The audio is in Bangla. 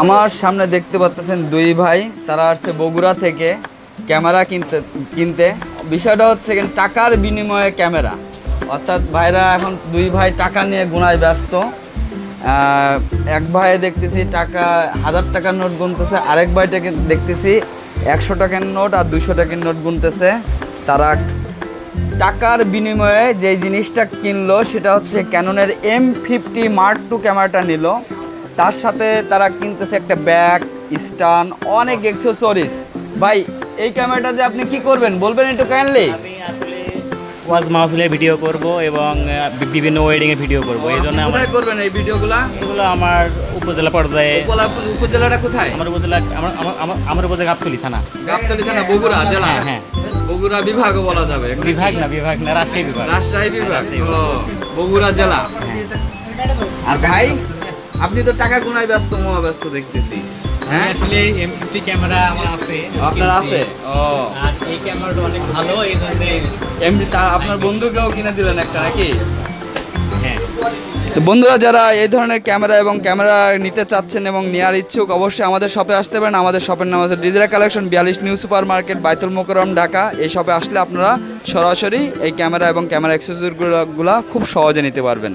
আমার সামনে দেখতে পাচ্ছেন দুই ভাই, তারা আসছে বগুড়া থেকে ক্যামেরা কিনতে কিনতে। বিষয়টা হচ্ছে টাকার বিনিময়ে ক্যামেরা। অর্থাৎ ভাইরা এখন দুই ভাই টাকা নিয়ে গুনায় ব্যস্ত। এক ভাই দেখতেছি টাকা, হাজার টাকার নোট গুনতেছে, আরেক ভাইটাকে দেখতেছি একশো টাকার নোট আর দুশো টাকার নোট গুনতেছে। তারা টাকার বিনিময়ে যে জিনিসটা কিনলো, সেটা হচ্ছে ক্যাননের এম ফিফটি মার্ক টু ক্যামেরাটা নিল। তার সাথে তারা কিনতেছে একটা ব্যাগ স্টান অনেক অ্যাক্সেসরিজ ভাই এই ক্যামেরাটা যে আপনি কি করবেন? বলবেন একটু কাইন্ডলি আমি আসলে ওয়াজ মাহফিলের ভিডিও করব এবং বিভিন্ন ওয়েডিংয়ে ভিডিও করব। এই জন্য আমার করবেন এই ভিডিওগুলা এগুলো আমার উপজেলা পর্যায়ে। উপজেলাটা কোথায়? আমার উপজেলা আমার আমার- উপজেলা গাবতলি থানা। গাবতলী থানা বগুড়া জেলা? হ্যাঁ, হ্যাঁ। বগুড়া বিভাগও বলা যাবে। বিভাগ না বিভাগ না রাজশাহী বিভাগ। রাজশাহী বিভাগ। বগুড়া জেলা। আর ভাই আপনি তো টাকা গুনায় ব্যস্ত মহা ব্যস্ত দেখতেছি। হ্যাঁ? আসলে এম ফিফটি ক্যামেরা আমার আছে আপনার আছে? ও। আর এই ক্যামেরাটা অনেক ভালো এই জন্য এমনি তা আপনার বন্ধুকেও কিনে দিলেন একটা নাকি? হ্যাঁ। তো বন্ধুরা যারা এই ধরনের ক্যামেরা এবং ক্যামেরা নিতে চাচ্ছেন এবং নেওয়ার ইচ্ছুক অবশ্যই আমাদের শপে আসতে পারেন। আমাদের শপের নাম আছে ডিজিরা কালেকশন বিয়াল্লিশ new super market Baitul Mukarram Dhaka এই শপে আসলে আপনারা সরাসরি এই ক্যামেরা এবং ক্যামেরা অ্যাক্সেসরিগুলো খুব সহজে নিতে পারবেন।